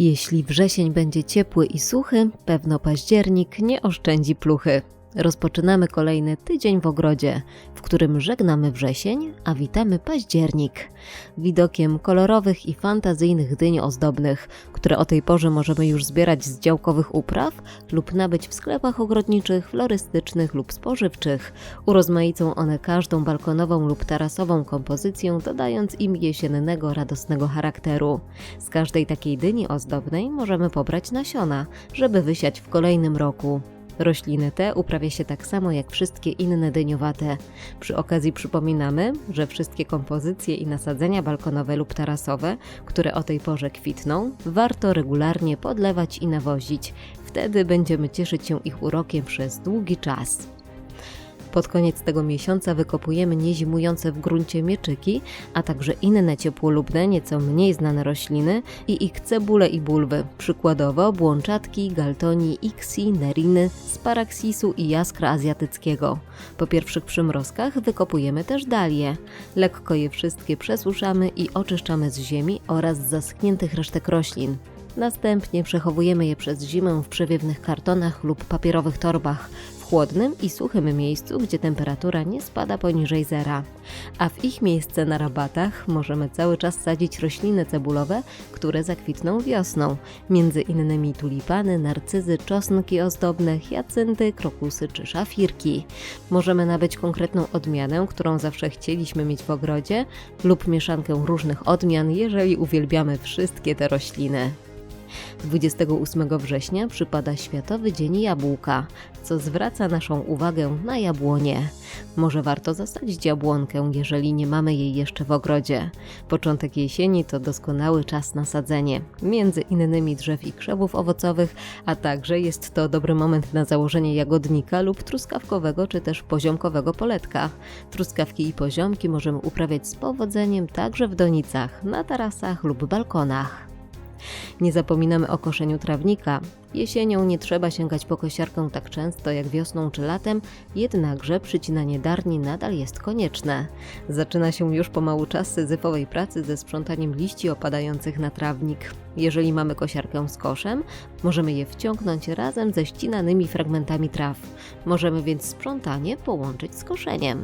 Jeśli wrzesień będzie ciepły i suchy, pewno październik nie oszczędzi pluchy. Rozpoczynamy kolejny tydzień w ogrodzie, w którym żegnamy wrzesień, a witamy październik. Widokiem kolorowych i fantazyjnych dyń ozdobnych, które o tej porze możemy już zbierać z działkowych upraw lub nabyć w sklepach ogrodniczych, florystycznych lub spożywczych. Urozmaicą one każdą balkonową lub tarasową kompozycję, dodając im jesiennego, radosnego charakteru. Z każdej takiej dyni ozdobnej możemy pobrać nasiona, żeby wysiać w kolejnym roku. Rośliny te uprawia się tak samo jak wszystkie inne dyniowate. Przy okazji przypominamy, że wszystkie kompozycje i nasadzenia balkonowe lub tarasowe, które o tej porze kwitną, warto regularnie podlewać i nawozić. Wtedy będziemy cieszyć się ich urokiem przez długi czas. Pod koniec tego miesiąca wykopujemy niezimujące w gruncie mieczyki, a także inne ciepłolubne, nieco mniej znane rośliny i ich cebule i bulwy, przykładowo błączatki, galtoni, iksi, neriny, sparaxisu i jaskra azjatyckiego. Po pierwszych przymrozkach wykopujemy też dalie. Lekko je wszystkie przesuszamy i oczyszczamy z ziemi oraz z zaschniętych resztek roślin. Następnie przechowujemy je przez zimę w przewiewnych kartonach lub papierowych torbach chłodnym i suchym miejscu, gdzie temperatura nie spada poniżej zera. A w ich miejsce na rabatach możemy cały czas sadzić rośliny cebulowe, które zakwitną wiosną, między innymi tulipany, narcyzy, czosnki ozdobne, hiacynty, krokusy czy szafirki. Możemy nabyć konkretną odmianę, którą zawsze chcieliśmy mieć w ogrodzie, lub mieszankę różnych odmian, jeżeli uwielbiamy wszystkie te rośliny. 28 września przypada Światowy Dzień Jabłka, co zwraca naszą uwagę na jabłonie. Może warto zasadzić jabłonkę, jeżeli nie mamy jej jeszcze w ogrodzie. Początek jesieni to doskonały czas na sadzenie, między innymi drzew i krzewów owocowych, a także jest to dobry moment na założenie jagodnika lub truskawkowego czy też poziomkowego poletka. Truskawki i poziomki możemy uprawiać z powodzeniem także w donicach, na tarasach lub balkonach. Nie zapominamy o koszeniu trawnika. Jesienią nie trzeba sięgać po kosiarkę tak często jak wiosną czy latem, jednakże przycinanie darni nadal jest konieczne. Zaczyna się już pomału czas syzyfowej pracy ze sprzątaniem liści opadających na trawnik. Jeżeli mamy kosiarkę z koszem, możemy je wciągnąć razem ze ścinanymi fragmentami traw. Możemy więc sprzątanie połączyć z koszeniem.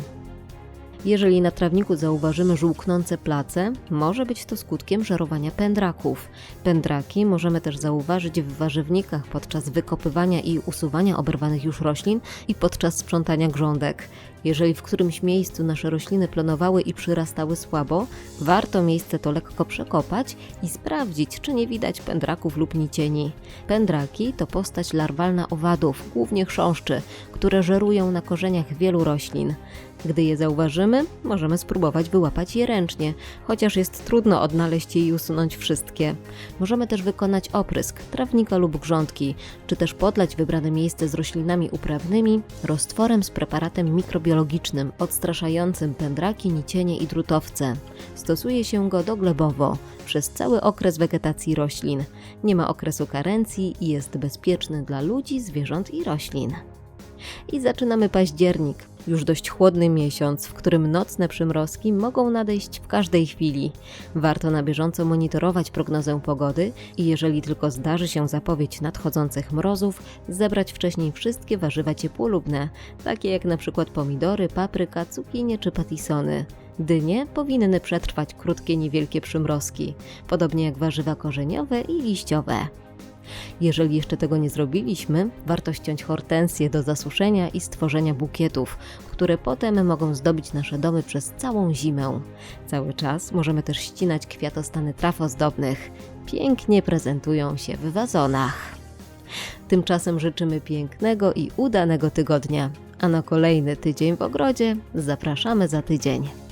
Jeżeli na trawniku zauważymy żółknące place, może być to skutkiem żerowania pędraków. Pędraki możemy też zauważyć w warzywnikach podczas wykopywania i usuwania oberwanych już roślin i podczas sprzątania grządek. Jeżeli w którymś miejscu nasze rośliny plonowały i przyrastały słabo, warto miejsce to lekko przekopać i sprawdzić, czy nie widać pędraków lub nicieni. Pędraki to postać larwalna owadów, głównie chrząszczy, które żerują na korzeniach wielu roślin. Gdy je zauważymy, możemy spróbować wyłapać je ręcznie, chociaż jest trudno odnaleźć je i usunąć wszystkie. Możemy też wykonać oprysk trawnika lub grządki, czy też podlać wybrane miejsce z roślinami uprawnymi roztworem z preparatem mikrobiologicznym odstraszającym pędraki, nicienie i drutowce. Stosuje się go doglebowo przez cały okres wegetacji roślin. Nie ma okresu karencji i jest bezpieczny dla ludzi, zwierząt i roślin. I zaczynamy październik, już dość chłodny miesiąc, w którym nocne przymrozki mogą nadejść w każdej chwili. Warto na bieżąco monitorować prognozę pogody i jeżeli tylko zdarzy się zapowiedź nadchodzących mrozów, zebrać wcześniej wszystkie warzywa ciepłolubne, takie jak przykład pomidory, papryka, cukinie czy patisony. Dynie powinny przetrwać krótkie, niewielkie przymrozki, podobnie jak warzywa korzeniowe i liściowe. Jeżeli jeszcze tego nie zrobiliśmy, warto ściąć hortensje do zasuszenia i stworzenia bukietów, które potem mogą zdobić nasze domy przez całą zimę. Cały czas możemy też ścinać kwiatostany traw ozdobnych. Pięknie prezentują się w wazonach. Tymczasem życzymy pięknego i udanego tygodnia, a na kolejny tydzień w ogrodzie zapraszamy za tydzień.